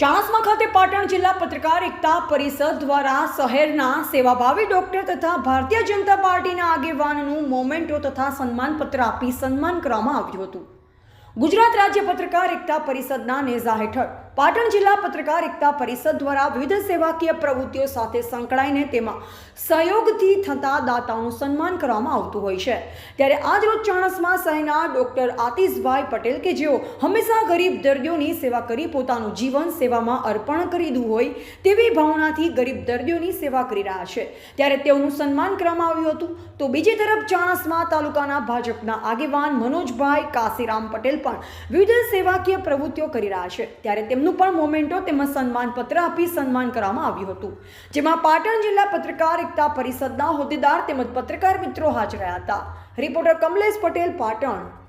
ચાણસ્મા ખાતે પાટણ જિલ્લા પત્રકાર એકતા પરિષદ દ્વારા શહેરના સેવાભાવી ડોક્ટર તથા ભારતીય જનતા પાર્ટીના આગેવાનનું મોમેન્ટો તથા સન્માનપત્ર આપી સન્માન કરવામાં આવ્યું હતું. ગુજરાત રાજ્ય પત્રકાર એકતા પરિષદના નેઝા હેઠળ પાટણ જિલ્લા પત્રકાર એકતા પરિષદ દ્વારા વિવિધ સેવાકીય પ્રવૃત્તિઓ સાથે સંકળાઈને તેમાં સહયોગથી થતા દાતાઓનું સન્માન કરવામાં આવતું હોય છે. ત્યારે આજરોજ ચાણસમાં શહેરના ડોક્ટર આતિશભાઈ પટેલ કે જેઓ હંમેશા ગરીબ દર્દીઓની સેવા કરી પોતાનું જીવન સેવામાં અર્પણ કરી દીધું હોય તેવી ભાવનાથી ગરીબ દર્દીઓની સેવા કરી રહ્યા છે. ત્યારે તેઓનું સન્માન કરવામાં આવ્યું હતું. તો બીજી તરફ ચાણસમાં તાલુકાના ભાજપના આગેવાન મનોજભાઈ કાશીરામ પટેલ પણ વિવિધ સેવાકીય પ્રવૃત્તિઓ કરી રહ્યા છે. ત્યારે તેમનું પણ મોમેન્ટો તેમજ સન્માનપત્ર આપી સન્માન કરવામાં આવ્યું હતું. જેમાં પાટણ જિલ્લા પત્રકાર એકતા પરિષદના હોદ્દેદાર તેમજ પત્રકાર મિત્રો હાજર રહ્યા હતા. રિપોર્ટર કમલેશ પટેલ, પાટણ.